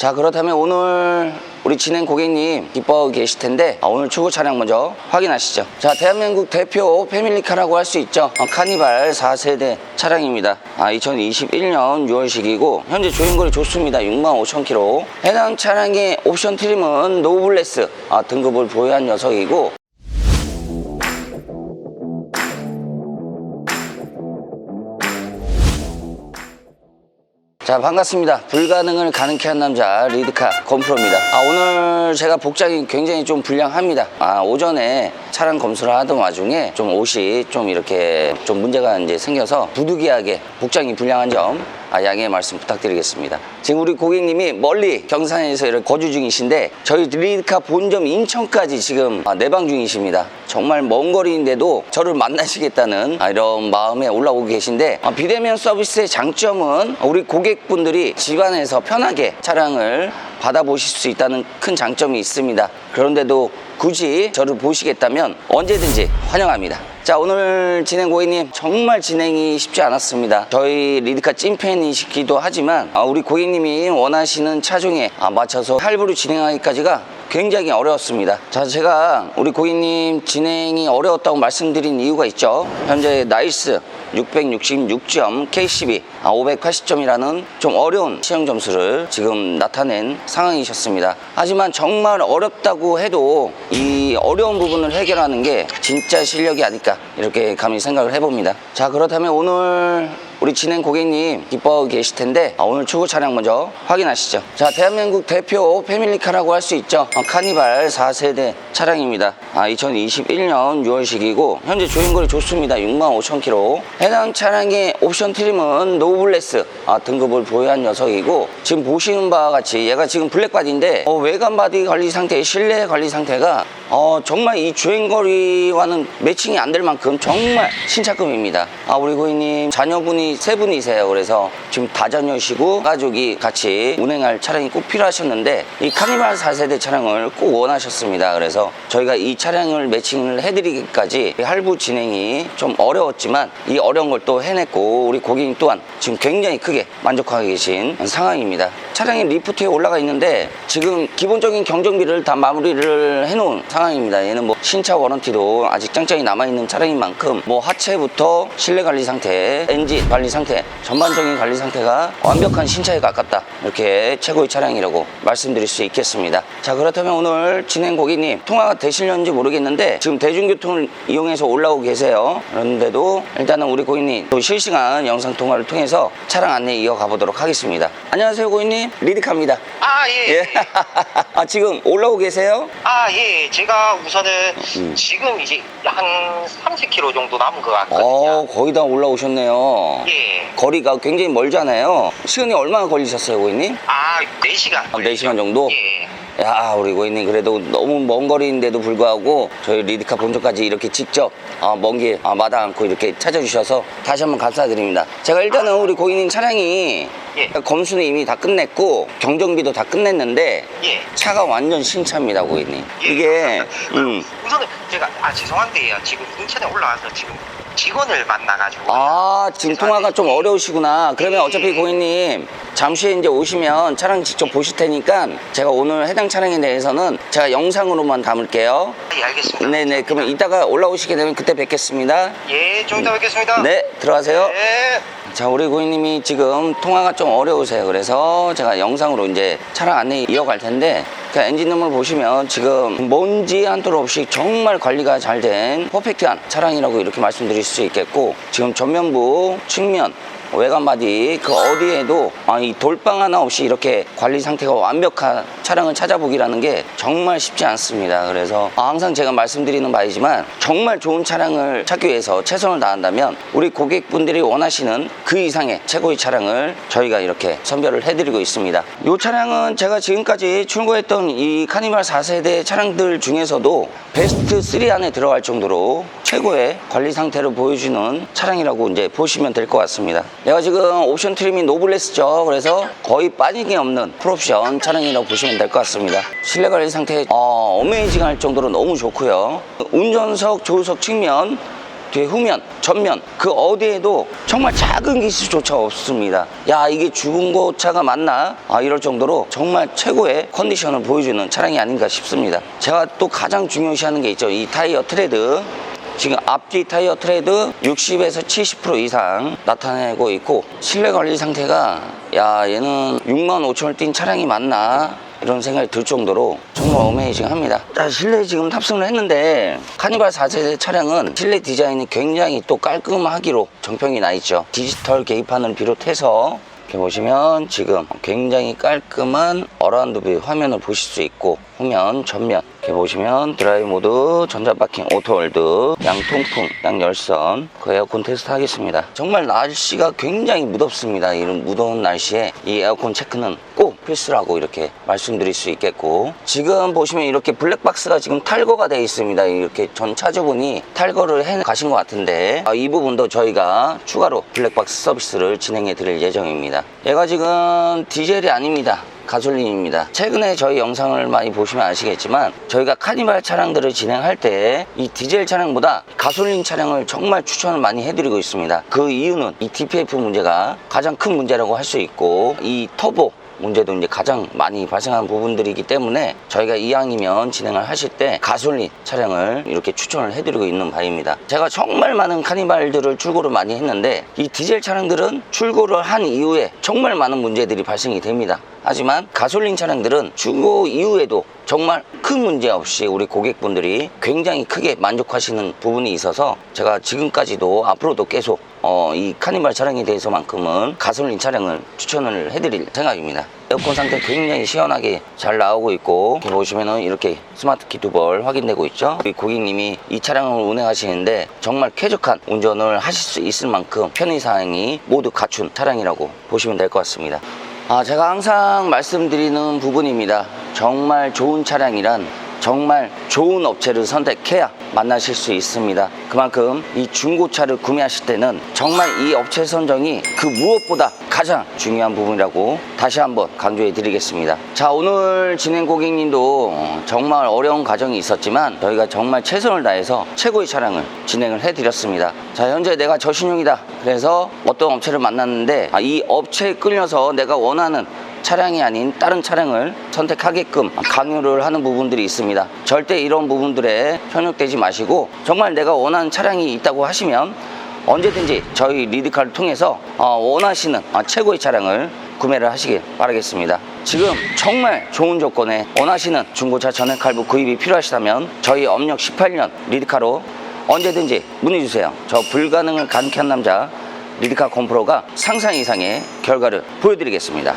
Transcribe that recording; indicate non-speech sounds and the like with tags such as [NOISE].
자 그렇다면 오늘 우리 진행 고객님 기뻐하고 계실 텐데 아, 오늘 출고 차량 먼저 확인하시죠. 자 대한민국 대표 패밀리카라고 할 수 있죠. 어, 카니발 4세대 차량입니다. 아, 2021년 6월식이고 현재 주행거리 좋습니다. 6만 5천 킬로. 해당 차량의 옵션 트림은 노블레스 아, 등급을 보유한 녀석이고 자 반갑습니다. 불가능을 가능케 한 남자 리드카 건프로입니다. 아, 오늘 제가 복장이 굉장히 좀 불량합니다. 아, 오전에 차량 검수를 하던 와중에 좀 옷이 좀 이렇게 좀 문제가 이제 생겨서 부득이하게 복장이 불량한 점 아, 양해의 말씀 부탁드리겠습니다. 지금 우리 고객님이 멀리 경산에서 거주 중이신데 저희 리드카 본점 인천까지 지금 아, 내방 중이십니다. 정말 먼 거리인데도 저를 만나시겠다는 아, 이런 마음에 올라오고 계신데 아, 비대면 서비스의 장점은 우리 고객분들이 집안에서 편하게 차량을 받아보실 수 있다는 큰 장점이 있습니다. 그런데도 굳이 저를 보시겠다면 언제든지 환영합니다. 자 오늘 진행 고객님 정말 진행이 쉽지 않았습니다. 저희 리드카 찐팬이시기도 하지만 아, 우리 고객님이 원하시는 차종에 아, 맞춰서 할부로 진행하기까지가 굉장히 어려웠습니다. 자, 제가 우리 고객님 진행이 어려웠다고 말씀드린 이유가 있죠. 현재 나이스 666점 K12 아, 580점이라는 좀 어려운 시험 점수를 지금 나타낸 상황이셨습니다. 하지만 정말 어렵다고 해도 이 어려운 부분을 해결하는 게 진짜 실력이 아닐까 이렇게 감히 생각을 해봅니다. 자, 그렇다면 오늘 우리 진행 고객님 기뻐하고 계실 텐데 아, 오늘 출고 차량 먼저 확인하시죠. 자, 대한민국 대표 패밀리카라고 할 수 있죠. 어, 카니발 4세대 차량입니다. 아, 2021년 6월식이고 현재 주행거리 좋습니다. 6만 5천 킬로. 해당 차량의 옵션 트림은 노블레스 아, 등급을 보유한 녀석이고 지금 보시는 바와 같이 얘가 지금 블랙바디인데 어, 외관 바디 관리 상태, 실내 관리 상태가 어, 정말 이 주행거리와는 매칭이 안 될 만큼 정말 신차급입니다. 아, 우리 고객님 자녀분이 세 분이세요. 그래서 지금 다자녀시고 가족이 같이 운행할 차량이 꼭 필요하셨는데 이 카니발 4세대 차량을 꼭 원하셨습니다. 그래서 저희가 이 차량을 매칭을 해드리기까지 할부 진행이 좀 어려웠지만 이 어려운 걸 또 해냈고 우리 고객님 또한 지금 굉장히 크게 만족하고 계신 상황입니다. 차량이 리프트에 올라가 있는데 지금 기본적인 경정비를 다 마무리를 해놓은 상황 입니다. 얘는 뭐 신차 워런티도 아직 짱짱이 남아있는 차량인 만큼 뭐 하체부터 실내 관리 상태, 엔진 관리 상태, 전반적인 관리 상태가 완벽한 신차에 가깝다. 이렇게 최고의 차량이라고 말씀드릴 수 있겠습니다. 자, 그렇다면 오늘 진행 고객님 통화가 되실는지 모르겠는데 지금 대중교통을 이용해서 올라오고 계세요. 그런데도 일단은 우리 고객님 또 실시간 영상 통화를 통해서 차량 안내 이어가 보도록 하겠습니다. 안녕하세요, 고객님. 리드카입니다. 아, 예. 예. [LAUGHS] 아, 지금 올라오고 계세요? 아, 예. 제가 우선은 음. 지금 이제 한 30km 정도 남은 것 같거든요. 어, 거의 다 올라오셨네요. 예. 거리가 굉장히 멀잖아요. 시간이 얼마나 걸리셨어요, 고객님? 아, 4시간. 한 4시간 정도? 예. 야, 우리 고객님 그래도 너무 먼 거리인데도 불구하고 저희 리드카 본점까지 이렇게 직접 아, 먼길 아, 마다 않고 이렇게 찾아주셔서 다시 한번 감사드립니다. 제가 일단은 우리 고객님 차량이 예. 검수는 이미 다 끝냈고 경정비도 다 끝냈는데 예. 차가 완전 신차입니다, 고객님. 예. 이게 음. 우선은 제가, 아, 죄송한데요. 지금 인천에 올라와서 지금 직원을 만나가지고. 아, 지금 통화가 좀 어려우시구나. 그러면 예. 어차피 고객님, 잠시 후에 이제 오시면 차량 직접 보실 테니까 제가 오늘 해당 차량에 대해서는 제가 영상으로만 담을게요. 예, 알겠습니다. 네네. 그러면 이따가 올라오시게 되면 그때 뵙겠습니다. 예, 좀 이따 뵙겠습니다. 네, 들어가세요. 예. 자, 우리 고객님이 지금 통화가 좀 어려우세요. 그래서 제가 영상으로 이제 차량 안내 이어갈 텐데, 그 엔진룸을 보시면 지금 먼지 한 톨 없이 정말 관리가 잘 된 퍼펙트한 차량이라고 이렇게 말씀드릴 수 있겠고, 지금 전면부, 측면, 외관 바디 그 어디에도 아, 이 돌방 하나 없이 이렇게 관리 상태가 완벽한 차량을 찾아보기라는 게 정말 쉽지 않습니다. 그래서 아, 항상 제가 말씀드리는 바이지만 정말 좋은 차량을 찾기 위해서 최선을 다한다면 우리 고객분들이 원하시는 그 이상의 최고의 차량을 저희가 이렇게 선별을 해드리고 있습니다. 이 차량은 제가 지금까지 출고했던 이 카니발 4세대 차량들 중에서도 베스트 3 안에 들어갈 정도로 최고의 관리 상태를 보여주는 차량이라고 이제 보시면 될 것 같습니다. 내가 지금 옵션 트림이 노블레스죠. 그래서 거의 빠짐이 없는 풀옵션 차량이라고 보시면 될 것 같습니다. 실내 관리 상태 어, 어메이징할 정도로 너무 좋고요. 운전석, 조수석 측면 뒤에 후면, 전면 그 어디에도 정말 작은 기스조차 없습니다. 야 이게 중고차가 맞나? 아 이럴 정도로 정말 최고의 컨디션을 보여주는 차량이 아닌가 싶습니다. 제가 또 가장 중요시하는 게 있죠. 이 타이어 트레드. 지금 앞뒤 타이어 트레드 60에서 70% 이상 나타내고 있고 실내 관리 상태가 야 얘는 6만 5천을 뛴 차량이 맞나 이런 생각이 들 정도로 정말 어메이징합니다. 자 실내 지금 탑승을 했는데 카니발 4세대 차량은 실내 디자인이 굉장히 또 깔끔하기로 정평이 나 있죠. 디지털 계기판을 비롯해서 이렇게 보시면 지금 굉장히 깔끔한 어라운드 뷰 화면을 보실 수 있고 후면, 전면 이렇게 보시면 드라이브 모드, 전자파킹, 오토월드, 양통풍, 양열선 그 에어컨 테스트 하겠습니다. 정말 날씨가 굉장히 무덥습니다. 이런 무더운 날씨에 이 에어컨 체크는 꼭 필수라고 이렇게 말씀드릴 수 있겠고 지금 보시면 이렇게 블랙박스가 지금 탈거가 되어 있습니다. 이렇게 전 차주분이 탈거를 해 가신 것 같은데 아, 이 부분도 저희가 추가로 블랙박스 서비스를 진행해 드릴 예정입니다. 얘가 지금 디젤이 아닙니다. 가솔린입니다. 최근에 저희 영상을 많이 보시면 아시겠지만 저희가 카니발 차량들을 진행할 때 이 디젤 차량보다 가솔린 차량을 정말 추천을 많이 해드리고 있습니다. 그 이유는 이 DPF 문제가 가장 큰 문제라고 할 수 있고 이 터보 문제도 이제 가장 많이 발생하는 부분들이기 때문에 저희가 이왕이면 진행을 하실 때 가솔린 차량을 이렇게 추천을 해드리고 있는 바입니다. 제가 정말 많은 카니발들을 출고를 많이 했는데 이 디젤 차량들은 출고를 한 이후에 정말 많은 문제들이 발생이 됩니다. 하지만 가솔린 차량들은 출고 이후에도 정말 큰 문제 없이 우리 고객분들이 굉장히 크게 만족하시는 부분이 있어서 제가 지금까지도 앞으로도 계속 어, 이 카니발 차량에 대해서만큼은 가솔린 차량을 추천을 해드릴 생각입니다. 에어컨 상태 굉장히 시원하게 잘 나오고 있고 보시면은 이렇게 스마트 키두벌 확인되고 있죠. 우리 고객님이 이 차량을 운행하시는데 정말 쾌적한 운전을 하실 수 있을 만큼 편의사항이 모두 갖춘 차량이라고 보시면 될 것 같습니다. 아, 제가 항상 말씀드리는 부분입니다. 정말 좋은 차량이란 정말 좋은 업체를 선택해야 만나실 수 있습니다. 그만큼 이 중고차를 구매하실 때는 정말 이 업체 선정이 그 무엇보다 가장 중요한 부분이라고 다시 한번 강조해 드리겠습니다. 자, 오늘 진행 고객님도 정말 어려운 과정이 있었지만 저희가 정말 최선을 다해서 최고의 차량을 진행을 해 드렸습니다. 자, 현재 내가 저신용이다. 그래서 어떤 업체를 만났는데 아, 이 업체에 끌려서 내가 원하는 차량이 아닌 다른 차량을 선택하게끔 강요를 하는 부분들이 있습니다. 절대 이런 부분들에 현혹되지 마시고 정말 내가 원하는 차량이 있다고 하시면 언제든지 저희 리드카를 통해서 어, 원하시는 어, 최고의 차량을 구매를 하시길 바라겠습니다. 지금 정말 좋은 조건에 원하시는 중고차 전액 할부 구입이 필요하시다면 저희 업력 18년 리드카로 언제든지 문의 주세요. 저 불가능을 가능케 한 남자 리드카 컴프로가 상상 이상의 결과를 보여드리겠습니다.